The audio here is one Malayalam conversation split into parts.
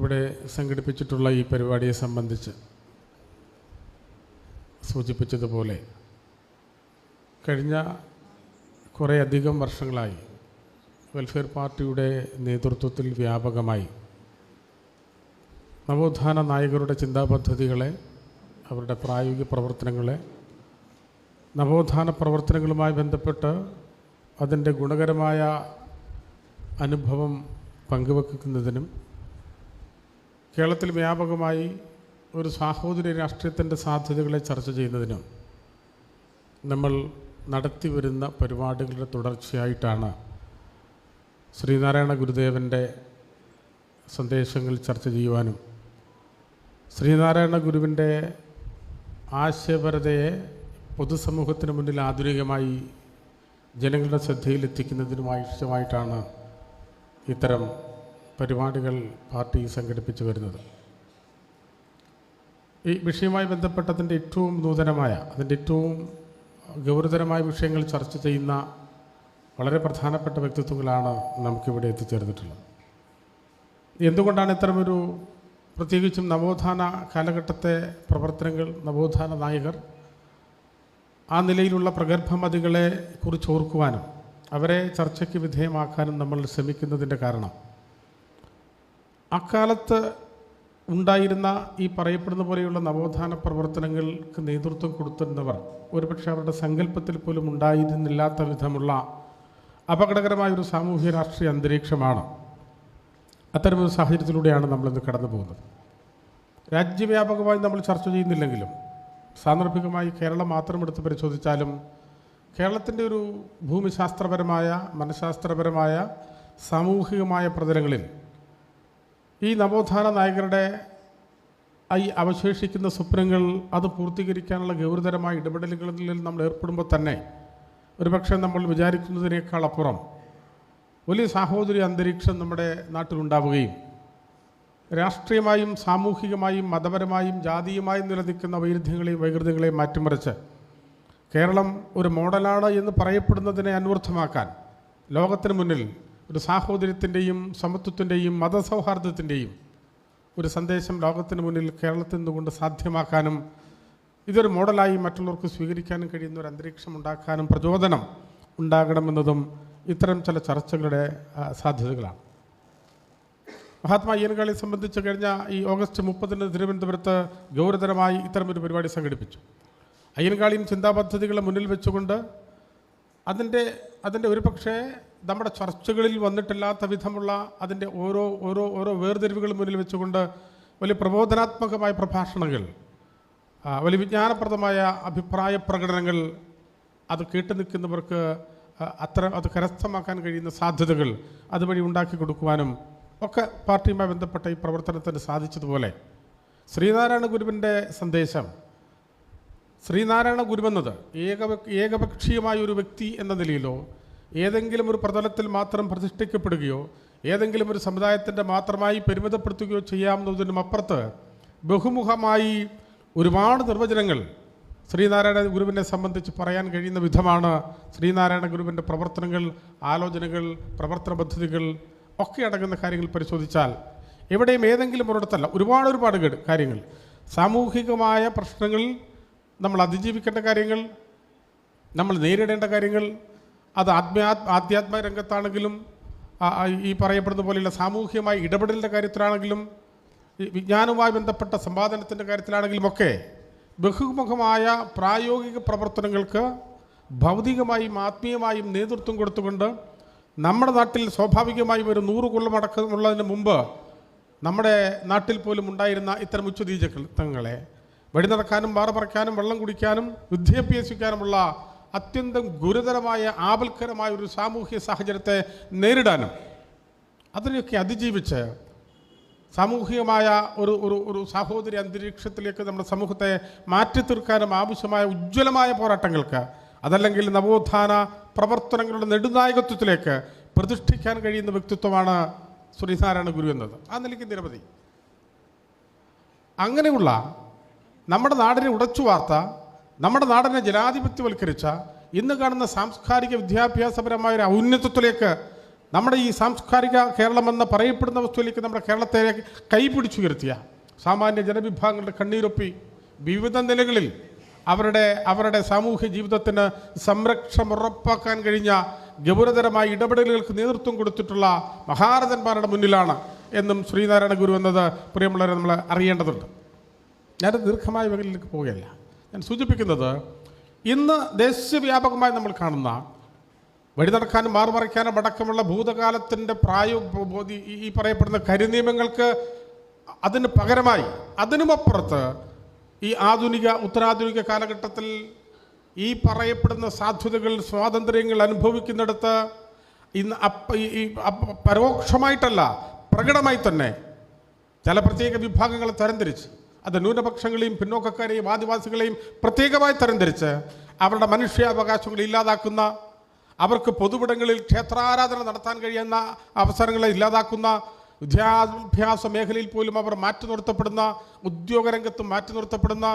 ഇവിടെ സംഘടിപ്പിച്ചിട്ടുള്ള ഈ പരിപാടിയെ സംബന്ധിച്ച് സൂചിപ്പിച്ചതുപോലെ കഴിഞ്ഞ കുറേ അധികം വർഷങ്ങളായി വെൽഫെയർ പാർട്ടിയുടെ നേതൃത്വത്തിൽ വ്യാപകമായി നവോത്ഥാന നായകരുടെ ചിന്താപദ്ധതികളെ അവരുടെ പ്രായോഗിക പ്രവർത്തനങ്ങളെ നവോത്ഥാന പ്രവർത്തനങ്ങളുമായി ബന്ധപ്പെട്ട് അതിന്റെ ഗുണകരമായ അനുഭവം പങ്കുവെക്കുന്നതിനും കേരളത്തിൽ വ്യാപകമായി ഒരു സാഹോദര്യ രാഷ്ട്രീയത്തിന്റെ സാധ്യതകളെ ചർച്ച ചെയ്യുന്നതിനും നമ്മൾ നടത്തി വരുന്ന പരിപാടികളുടെ തുടർച്ചയായിട്ടാണ് ശ്രീനാരായണ ഗുരുദേവന്റെ സന്ദേശങ്ങൾ ചർച്ച ചെയ്യുവാനും ശ്രീനാരായണ ഗുരുവിന്റെ ആശയപരതയെ പൊതുസമൂഹത്തിന് മുന്നിൽ ആധുനികമായി ജനങ്ങളുടെ ശ്രദ്ധയിലെത്തിക്കുന്നതിനുമായിട്ടാണ് ഇത്തരം പരിപാടികൾ പാർട്ടി സംഘടിപ്പിച്ചു വരുന്നത്. ഈ വിഷയവുമായി ബന്ധപ്പെട്ടതിന്റെ ഏറ്റവും നൂതനമായ അതിന്റെ ഏറ്റവും ഗൗരവതരമായ വിഷയങ്ങൾ ചർച്ച ചെയ്യുന്ന വളരെ പ്രധാനപ്പെട്ട വ്യക്തിത്വങ്ങളാണ് നമുക്കിവിടെ എത്തിച്ചേർന്നിട്ടുള്ളത്. എന്തുകൊണ്ടാണ് ഇത്തരമൊരു പ്രത്യേകിച്ചും നവോത്ഥാന കാലഘട്ടത്തെ പ്രവർത്തനങ്ങൾ നവോത്ഥാന നായകർ ആ നിലയിലുള്ള പ്രഗത്ഭമതികളെ കുറിച്ച് ഓർക്കുവാനും അവരെ ചർച്ചയ്ക്ക് വിധേയമാക്കാനും നമ്മൾ ശ്രമിക്കുന്നതിന്റെ കാരണം അക്കാലത്ത് ഉണ്ടായിരുന്ന ഈ പറയപ്പെടുന്ന പോലെയുള്ള നവോത്ഥാന പ്രവർത്തനങ്ങൾക്ക് നേതൃത്വം കൊടുത്തിരുന്നവർ ഒരുപക്ഷെ അവരുടെ സങ്കല്പത്തിൽ പോലും ഉണ്ടായിരുന്നില്ലാത്ത വിധമുള്ള അപകടകരമായ ഒരു സാമൂഹ്യ രാഷ്ട്രീയ അന്തരീക്ഷമാണ് അത്തരമൊരു സാഹചര്യത്തിലൂടെയാണ് നമ്മളിന്ന് കടന്നു പോകുന്നത്. രാജ്യവ്യാപകമായി നമ്മൾ ചർച്ച ചെയ്യുന്നില്ലെങ്കിലും സാന്ദർഭികമായി കേരളം മാത്രം എടുത്ത് പരിശോധിച്ചാലും കേരളത്തിന്റെ ഒരു ഭൂമിശാസ്ത്രപരമായ മനഃശാസ്ത്രപരമായ സാമൂഹികമായ പ്രതലങ്ങളിൽ ഈ നവോത്ഥാന നായകരുടെ ഈ അവശേഷിക്കുന്ന സ്വപ്നങ്ങൾ അത് പൂർത്തീകരിക്കാനുള്ള ഗൗരതരമായ ഇടപെടലുകളിൽ നമ്മൾ ഏർപ്പെടുമ്പോൾ തന്നെ ഒരുപക്ഷെ നമ്മൾ വിചാരിക്കുന്നതിനേക്കാൾ അപ്പുറം വലിയ സാഹോദര്യ അന്തരീക്ഷം നമ്മുടെ നാട്ടിലുണ്ടാവുകയും രാഷ്ട്രീയമായും സാമൂഹികമായും മതപരമായും ജാതീയമായും നിലനിൽക്കുന്ന വൈരുദ്ധ്യങ്ങളെയും വൈകൃതങ്ങളെയും മാറ്റിമറിച്ച് കേരളം ഒരു മോഡലാണ് എന്ന് പറയപ്പെടുന്നതിനെ അന്വർത്ഥമാക്കാൻ ലോകത്തിന് മുന്നിൽ ഒരു സാഹോദര്യത്തിന്റെയും സമത്വത്തിന്റെയും മതസൗഹാർദ്ദത്തിന്റെയും ഒരു സന്ദേശം ലോകത്തിന് മുന്നിൽ കേരളത്തിൽ നിന്നുകൊണ്ട് സാധ്യമാക്കാനും ഇതൊരു മോഡലായി മറ്റുള്ളവർക്ക് സ്വീകരിക്കാനും കഴിയുന്ന ഒരു അന്തരീക്ഷം ഉണ്ടാക്കാനും പ്രചോദനം ഉണ്ടാകണമെന്നതും ഇത്തരം ചില ചർച്ചകളുടെ സാധ്യതകളാണ്. മഹാത്മാ അയ്യൻകാളിയെ സംബന്ധിച്ച് കഴിഞ്ഞ ഈ ഓഗസ്റ്റ് മുപ്പതിന് തിരുവനന്തപുരത്ത് ഗൗരവതരമായി ഇത്തരമൊരു പരിപാടി സംഘടിപ്പിച്ചു. അയ്യൻകാളിയും ചിന്താപദ്ധതികളെ മുന്നിൽ വെച്ചുകൊണ്ട് അതിന്റെ അതിന്റെ ഒരു പക്ഷേ നമ്മുടെ ചർച്ചകളിൽ വന്നിട്ടില്ലാത്ത വിധമുള്ള അതിന്റെ ഓരോ ഓരോ ഓരോ വേർതിരിവുകൾ മുന്നിൽ വെച്ചുകൊണ്ട് വലിയ പ്രബോധനാത്മകമായ പ്രഭാഷണങ്ങൾ വലിയ വിജ്ഞാനപ്രദമായ അഭിപ്രായ പ്രകടനങ്ങൾ അത് കേട്ടു നിൽക്കുന്നവർക്ക് അത്ര അത് കരസ്ഥമാക്കാൻ കഴിയുന്ന സാധ്യതകൾ അതുവഴി ഉണ്ടാക്കി കൊടുക്കുവാനും ഒക്കെ പാർട്ടിയുമായി ബന്ധപ്പെട്ട ഈ പ്രവർത്തനത്തിന് സാധിച്ചതുപോലെ. ശ്രീനാരായണ ഗുരുവിന്റെ സന്ദേശം ശ്രീനാരായണ ഗുരുവെന്നത് ഏകപ ഏകപക്ഷീയമായ ഒരു വ്യക്തി എന്ന നിലയിലോ ഏതെങ്കിലും ഒരു പ്രതലത്തിൽ മാത്രം പ്രതിഷ്ഠിക്കപ്പെടുകയോ ഏതെങ്കിലും ഒരു സമുദായത്തിന്റെ മാത്രമായി പരിമിതപ്പെടുത്തുകയോ ചെയ്യാമെന്നതിനും അപ്പുറത്ത് ബഹുമുഖമായി ഒരുപാട് നിർവചനങ്ങൾ ശ്രീനാരായണ ഗുരുവിനെ സംബന്ധിച്ച് പറയാൻ കഴിയുന്ന വിധമാണ് ശ്രീനാരായണ ഗുരുവിന്റെ പ്രവർത്തനങ്ങൾ ആലോചനകൾ പ്രവർത്തന പദ്ധതികൾ ഒക്കെ അടങ്ങുന്ന കാര്യങ്ങൾ പരിശോധിച്ചാൽ എവിടെയും ഏതെങ്കിലും ഒരിടത്തല്ല ഒരുപാട് ഒരുപാട് കാര്യങ്ങൾ. സാമൂഹികമായ പ്രശ്നങ്ങളിൽ നമ്മൾ അതിജീവിക്കേണ്ട കാര്യങ്ങൾ നമ്മൾ നേരിടേണ്ട കാര്യങ്ങൾ അത് ആത്മീയ ആധ്യാത്മ രംഗത്താണെങ്കിലും ഈ പറയപ്പെടുന്ന പോലെയുള്ള സാമൂഹ്യമായ ഇടപെടലിന്റെ കാര്യത്തിലാണെങ്കിലും വിജ്ഞാനവുമായി ബന്ധപ്പെട്ട സമ്പാദനത്തിന്റെ കാര്യത്തിലാണെങ്കിലും ഒക്കെ ബഹുമുഖമായ പ്രായോഗിക പ്രവർത്തനങ്ങൾക്ക് ഭൗതികമായും ആത്മീയമായും നേതൃത്വം കൊടുത്തുകൊണ്ട് നമ്മുടെ നാട്ടിൽ സ്വാഭാവികമായും ഒരു നൂറ് കൊല്ലമടക്കമുള്ളതിന് മുമ്പ് നമ്മുടെ നാട്ടിൽ പോലും ഉണ്ടായിരുന്ന ഇത്തരം ഉച്ചതീജങ്ങളെ വഴി നടക്കാനും പാറ പറക്കാനും വെള്ളം കുടിക്കാനും വിദ്യാഭ്യസിക്കാനുമുള്ള അത്യന്തം ഗുരുതരമായ ആപൽക്കരമായ ഒരു സാമൂഹ്യ സാഹചര്യത്തെ നേരിടാനും അതിനെയൊക്കെ അതിജീവിച്ച് സാമൂഹികമായ ഒരു ഒരു ഒരു സാഹോദര്യ അന്തരീക്ഷത്തിലേക്ക് നമ്മുടെ സമൂഹത്തെ മാറ്റി തീർക്കാനും ആവശ്യമായ ഉജ്ജ്വലമായ പോരാട്ടങ്ങൾക്ക് അതല്ലെങ്കിൽ നവോത്ഥാന പ്രവർത്തനങ്ങളുടെ നെടുനായകത്വത്തിലേക്ക് പ്രതിഷ്ഠിക്കാൻ കഴിയുന്ന വ്യക്തിത്വമാണ് ശ്രീനാരായണ ഗുരു എന്നത്. ആ നിലയ്ക്ക് നിരവധി. അങ്ങനെയുള്ള നമ്മുടെ നാടിനെ ഉടച്ചു വാർത്ത നമ്മുടെ നാടിനെ ജനാധിപത്യവൽക്കരിച്ച ഇന്ന് കാണുന്ന സാംസ്കാരിക വിദ്യാഭ്യാസപരമായ ഒരു ഔന്നത്യത്തിലേക്ക് നമ്മുടെ ഈ സാംസ്കാരിക കേരളമെന്ന് പറയപ്പെടുന്ന വസ്തുവിലേക്ക് നമ്മുടെ കേരളത്തെ കൈപിടിച്ചുയർത്തിയ സാമാന്യ ജനവിഭാഗങ്ങളുടെ കണ്ണീരൊപ്പി വിവിധ നിലകളിൽ അവരുടെ അവരുടെ സാമൂഹ്യ ജീവിതത്തിന് സംരക്ഷണം ഉറപ്പാക്കാൻ കഴിഞ്ഞ ഗൗരതരമായ ഇടപെടലുകൾക്ക് നേതൃത്വം കൊടുത്തിട്ടുള്ള മഹാരഥന്മാരുടെ മുന്നിലാണ് എന്നും ശ്രീനാരായണ ഗുരു എന്നത് പ്രിയമുള്ളവരെ നമ്മൾ അറിയേണ്ടതുണ്ട്. ഞാൻ ദീർഘമായ വകയിലേക്ക് പോവുകയല്ല. ഞാൻ സൂചിപ്പിക്കുന്നത് ഇന്ന് ദേശീയവ്യാപകമായി നമ്മൾ കാണുന്ന വഴി നടക്കാനും മാറുമറിക്കാനും അടക്കമുള്ള ഭൂതകാലത്തിന്റെ പ്രായ ഈ- പറയപ്പെടുന്ന കരിനിയമങ്ങൾക്ക് അതിന് പകരമായി അതിനുമപ്പുറത്ത് ഈ ആധുനിക ഉത്തരാധുനിക കാലഘട്ടത്തിൽ ഈ പറയപ്പെടുന്ന സാധ്യതകൾ സ്വാതന്ത്ര്യങ്ങൾ അനുഭവിക്കുന്നിടത്ത് ഇന്ന് ഈ പരോക്ഷമായിട്ടല്ല പ്രകടമായി തന്നെ ചില പ്രത്യേക വിഭാഗങ്ങളെ തരംതിരിച്ച് അത് ന്യൂനപക്ഷങ്ങളെയും പിന്നോക്കക്കാരെയും ആദിവാസികളെയും പ്രത്യേകമായി തരംതിരിച്ച് അവരുടെ മനുഷ്യാവകാശങ്ങൾ ഇല്ലാതാക്കുന്ന അവർക്ക് പൊതുവിടങ്ങളിൽ ക്ഷേത്രാരാധന നടത്താൻ കഴിയുന്ന അവസരങ്ങളെ ഇല്ലാതാക്കുന്ന വിദ്യാഭ്യാസ മേഖലയിൽ പോലും അവർ മാറ്റി നിർത്തപ്പെടുന്ന ഉദ്യോഗരംഗത്തും മാറ്റി നിർത്തപ്പെടുന്ന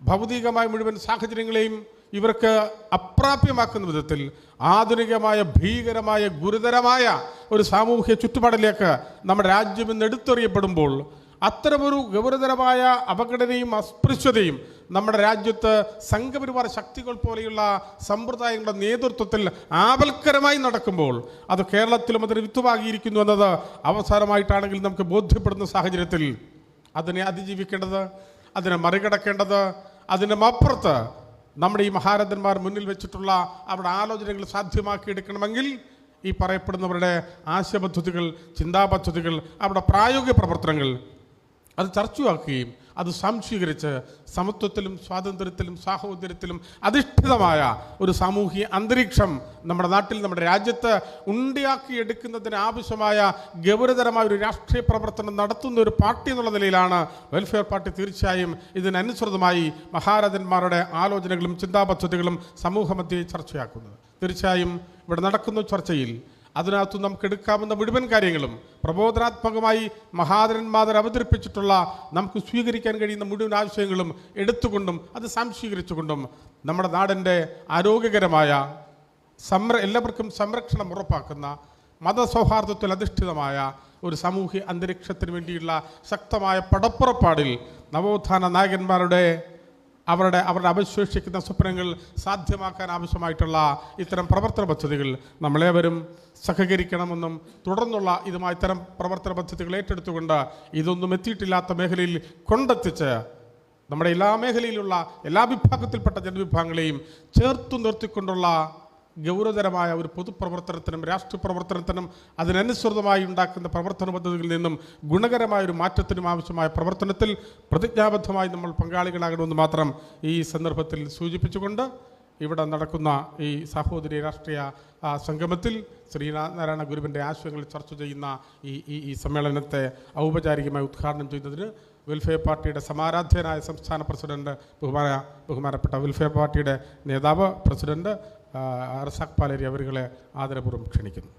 ഭൗതികമായ മുഴുവൻ സാഹചര്യങ്ങളെയും ഇവർക്ക് അപ്രാപ്യമാക്കുന്ന വിധത്തിൽ ആധുനികമായ ഭീകരമായ ഗുരുതരമായ ഒരു സാമൂഹ്യ ചുറ്റുപാടിലേക്ക് നമ്മുടെ രാജ്യം ഇന്ന് എടുത്തെറിയപ്പെടുമ്പോൾ അത്തരമൊരു ഗൗരവതരമായ അപകടനയും അസ്പൃശ്യതയും നമ്മുടെ രാജ്യത്ത് സംഘപരിവാര ശക്തികൾ പോലെയുള്ള സമ്പ്രദായങ്ങളുടെ നേതൃത്വത്തിൽ ആപൽക്കരമായി നടക്കുമ്പോൾ അത് കേരളത്തിലും അതിന് വിത്തുവാകിയിരിക്കുന്നു എന്നത് അവസാനമായിട്ടാണെങ്കിൽ നമുക്ക് ബോധ്യപ്പെടുന്ന സാഹചര്യത്തിൽ അതിനെ അതിജീവിക്കേണ്ടത് അതിനെ മറികടക്കേണ്ടത് അതിന്റെ അപ്പുറത്ത് നമ്മുടെ ഈ മഹാരഥന്മാർ മുന്നിൽ വെച്ചിട്ടുള്ള അവരുടെ ആലോചനകൾ സാധ്യമാക്കിയെടുക്കണമെങ്കിൽ ഈ പറയപ്പെടുന്നവരുടെ ആശയപദ്ധതികൾ ചിന്താപദ്ധതികൾ അവരുടെ പ്രായോഗിക പ്രവർത്തനങ്ങൾ അത് ചർച്ചയാക്കുകയും അത് സംശീകരിച്ച് സമത്വത്തിലും സ്വാതന്ത്ര്യത്തിലും സാഹോദര്യത്തിലും അധിഷ്ഠിതമായ ഒരു സാമൂഹിക അന്തരീക്ഷം നമ്മുടെ നാട്ടിൽ നമ്മുടെ രാജ്യത്ത് ഉണ്ടാക്കിയെടുക്കുന്നതിന് ആവശ്യമായ ഗൗരതരമായ ഒരു രാഷ്ട്രീയ പ്രവർത്തനം നടത്തുന്ന ഒരു പാർട്ടി എന്നുള്ള നിലയിലാണ് വെൽഫെയർ പാർട്ടി തീർച്ചയായും ഇതിനനുസൃതമായി മഹാരാജന്മാരുടെ ആലോചനകളും ചിന്താപദ്ധതികളും സമൂഹമധ്യേ ചർച്ചയാക്കുന്നത്. തീർച്ചയായും ഇവിടെ നടക്കുന്ന ചർച്ചയിൽ അതിനകത്ത് നമുക്ക് എടുക്കാവുന്ന മുഴുവൻ കാര്യങ്ങളും പ്രബോധനാത്മകമായി മഹാതരന്മാർ അവതരിപ്പിച്ചിട്ടുള്ള നമുക്ക് സ്വീകരിക്കാൻ കഴിയുന്ന മുഴുവൻ ആശയങ്ങളും എടുത്തുകൊണ്ടും അത് സംശീകരിച്ചുകൊണ്ടും നമ്മുടെ നാടിന്റെ ആരോഗ്യകരമായ സംര എല്ലാവർക്കും സംരക്ഷണം ഉറപ്പാക്കുന്ന മതസൗഹാർദ്ദത്തിൽ അധിഷ്ഠിതമായ ഒരു സാമൂഹ്യ അന്തരീക്ഷത്തിന് വേണ്ടിയുള്ള ശക്തമായ പടപ്പുറപ്പാടിൽ നവോത്ഥാന നായകന്മാരുടെ അവരുടെ അവരുടെ അവശേഷിക്കുന്ന സ്വപ്നങ്ങൾ സാധ്യമാക്കാൻ ആവശ്യമായിട്ടുള്ള ഇത്തരം പ്രവർത്തന പദ്ധതികൾ നമ്മളേവരും സഹകരിക്കണമെന്നും തുടർന്നുള്ള ഇതുമായി ഇത്തരം പ്രവർത്തന പദ്ധതികൾ ഏറ്റെടുത്തുകൊണ്ട് ഇതൊന്നും എത്തിയിട്ടില്ലാത്ത മേഖലയിൽ കൊണ്ടെത്തിച്ച് നമ്മുടെ എല്ലാ മേഖലയിലുള്ള എല്ലാ വിഭാഗത്തിൽപ്പെട്ട ജനവിഭാഗങ്ങളെയും ചേർത്തു നിർത്തിക്കൊണ്ടുള്ള ഗൗരവതരമായ ഒരു പൊതുപ്രവർത്തനത്തിനും രാഷ്ട്രീയ അതിനനുസൃതമായി ഉണ്ടാക്കുന്ന പ്രവർത്തന പദ്ധതികളിൽ നിന്നും ഗുണകരമായ ഒരു മാറ്റത്തിനും ആവശ്യമായ പ്രവർത്തനത്തിൽ പ്രതിജ്ഞാബദ്ധമായി നമ്മൾ പങ്കാളികളാകണമെന്ന് മാത്രം ഈ സന്ദർഭത്തിൽ സൂചിപ്പിച്ചുകൊണ്ട് ഇവിടെ നടക്കുന്ന ഈ സഹോദരി രാഷ്ട്രീയ സംഗമത്തിൽ ശ്രീനാരായണ ഗുരുവിന്റെ ആശയങ്ങൾ ചർച്ച ചെയ്യുന്ന ഈ ഈ ഈ സമ്മേളനത്തെ ഔപചാരികമായി ഉദ്ഘാടനം ചെയ്യുന്നതിന് വെൽഫെയർ പാർട്ടിയുടെ സമാരാധ്യനായ സംസ്ഥാന പ്രസിഡന്റ് ബഹുമാന ബഹുമാനപ്പെട്ട വെൽഫെയർ പാർട്ടിയുടെ നേതാവ് പ്രസിഡന്റ് ആ, റസാഖ് പാലേരി അവരുകളെ ആദരപൂർവം ക്ഷണിക്കുന്നു.